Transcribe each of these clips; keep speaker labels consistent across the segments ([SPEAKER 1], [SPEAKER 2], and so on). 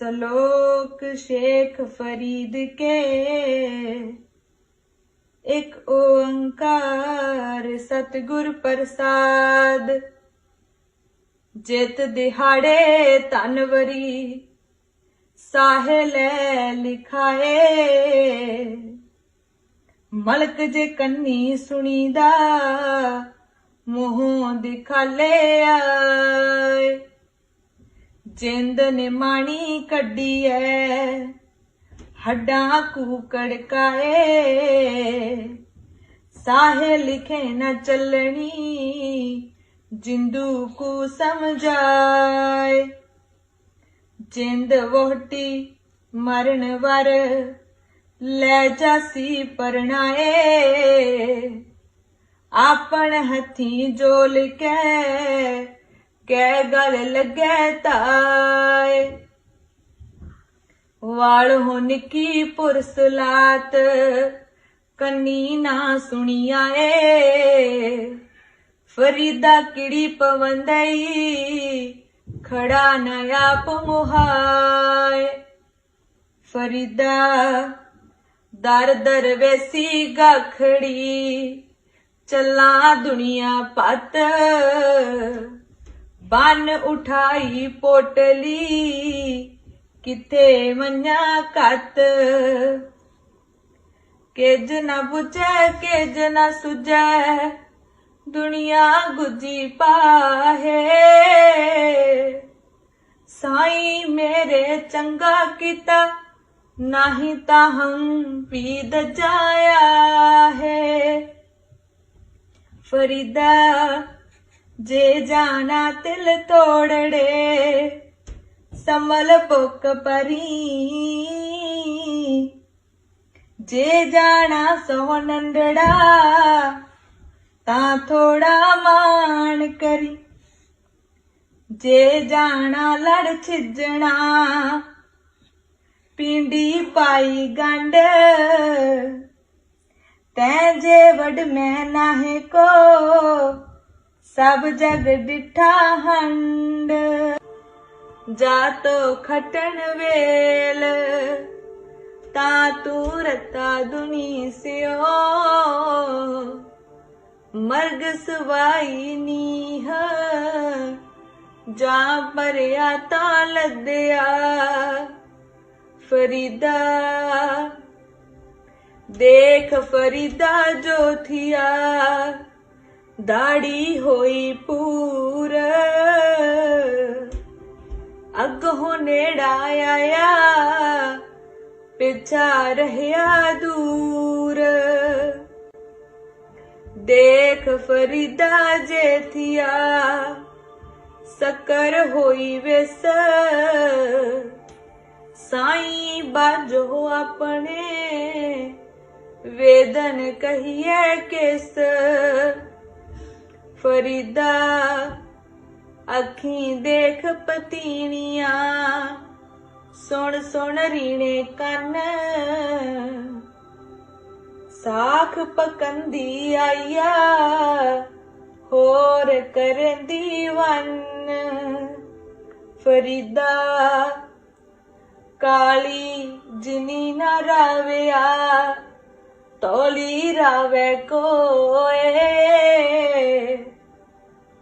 [SPEAKER 1] सलोक शेख फरीद के एक ओंकार सतगुर प्रसाद ਜਿਤ ਦਿਹਾੜੇ ਤਨਵਰੀ ਸਾਹਿਲ ਲਿਖਾਏ ਮਲਕ ਜੇ ਕੰਨੀ ਸੁਣੀਦਾ ਮੂੰਹੋਂ ਦਿਖਾਲੇ ਆਏ ਜਿੰਦ ਨੇ ਮਾਣੀ ਕੱਢੀ ਐ ਹੱਡਾਂ ਕੂਕੜਕਾਏ ਸਾਹੇ ਲਿਖੇ ਨਾ ਚੱਲਣੀ ਜਿੰਦੂ ਕੋ ਸਮਝਾਏ ਜਿੰਦ ਵੋਟੀ ਮਰਨ ਵਰ ਲੈ ਜਾਸੀ ਪਰਣਾਏ ਆਪਣ ਹੱਥੀ ਜੋਲ ਕੇ ਕਹਿ ਗਲ ਲੱਗੈ ਤਾਏ। ਵਾਲ ਹੋ ਨਿੱਕੀ ਪੁਰਸਲਾਤ ਕੰਨੀ ਨਾ ਸੁਣੀਆ ਏ। ਫਰੀਦਾ ਕਿੜੀ ਪਵੰਦਈ, ਖੜਾ ਨਾ ਆਪ ਮੁਹਾਏ। ਫਰੀਦਾ ਦਰ ਦਰ ਵੇਸੀ ਗਖੜੀ, ਚੱਲਾਂ ਦੁਨੀਆ ਪਤ। बन उठाई पोटली। किथे मन्या कत? केज न बुझे, केज न सुझे। दुनिया गुजी पाहे। साई मेरे चंगा किता, नहीं ता हम पीद जाया है। फरीदा ਜੇ ਜਾਣਾ ਤਿਲ ਤੋੜੜੇ ਸਮਲ ਪੁੱਕ ਪਰੀ ਜੇ ਜਾਣਾ ਸੋ ਨੰਦੜਾ ਤਾਂ ਥੋੜਾ ਮਾਣ ਕਰੀ। ਜੇ ਜਾਣਾ ਲੜ ਛਿਜਣਾ, ਪਿੰਡੀ ਪਾਈ ਗੰਢ, ਤੈਂ ਜੇ ਵਡ ਮੈਂ ਨਾਹੇ ਕੋ ਸਭ ਜਗ ਡਿਠਾ ਹੰਡ। ਜਾ ਤੋ ਖਟਣ ਵੇਲ, ਤਾ ਤੂੰ ਰਤਾ ਦੁਨੀ ਸਿਓ। ਮਰਗ ਸਵਾਈ ਨੀਹ, ਜਾ ਪਰਿਆ ਤਾਂ ਲੱਦਿਆ। ਫਰੀਦਾ, ਦੇਖ ਫਰੀਦਾ ਜੋ ਥਿਆ ਦਾੜੀ ਹੋਈ ਪੂਰ। ਅੱਗੋਂ ਨੇੜਾ ਆਇਆ, ਪਿਛਾ ਰਹਿਆ ਦੂਰ। ਦੇਖ ਫਰੀਦਾ ਜੇਥਿਆ ਸਕਰ ਹੋਈ ਵੇਸ ਸਾਈ ਬਾਜੋ ਆਪਣੇ, ਵੇਦਨ ਕਹੀਏ ਕਿਸ। ਫਰੀਦਾ, ਅੱਖੀਂ ਦੇਖ ਪਤੀਨੀਆਂ, ਸੁਣ ਸੁਣ ਰੀਣੇ ਕੰਨ। ਸਾਖ ਪਕੰਦੀ ਆਇਆ ਹੋਰ ਕਰਦੀ ਵੰਨ। ਫਰੀਦਾ, ਕਾਲੀ ਜਿਨੀ ਨਾ ਰਾਵਿਆ, ਤੋਲੀ ਰਾਵੇ ਕੋਏ।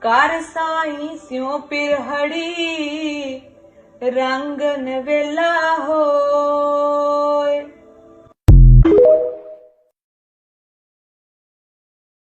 [SPEAKER 1] ਕਰ ਸਾਈ ਸਿਉ ਪਿਰਹੜੀ ਰੰਗ ਨਵੇਲਾ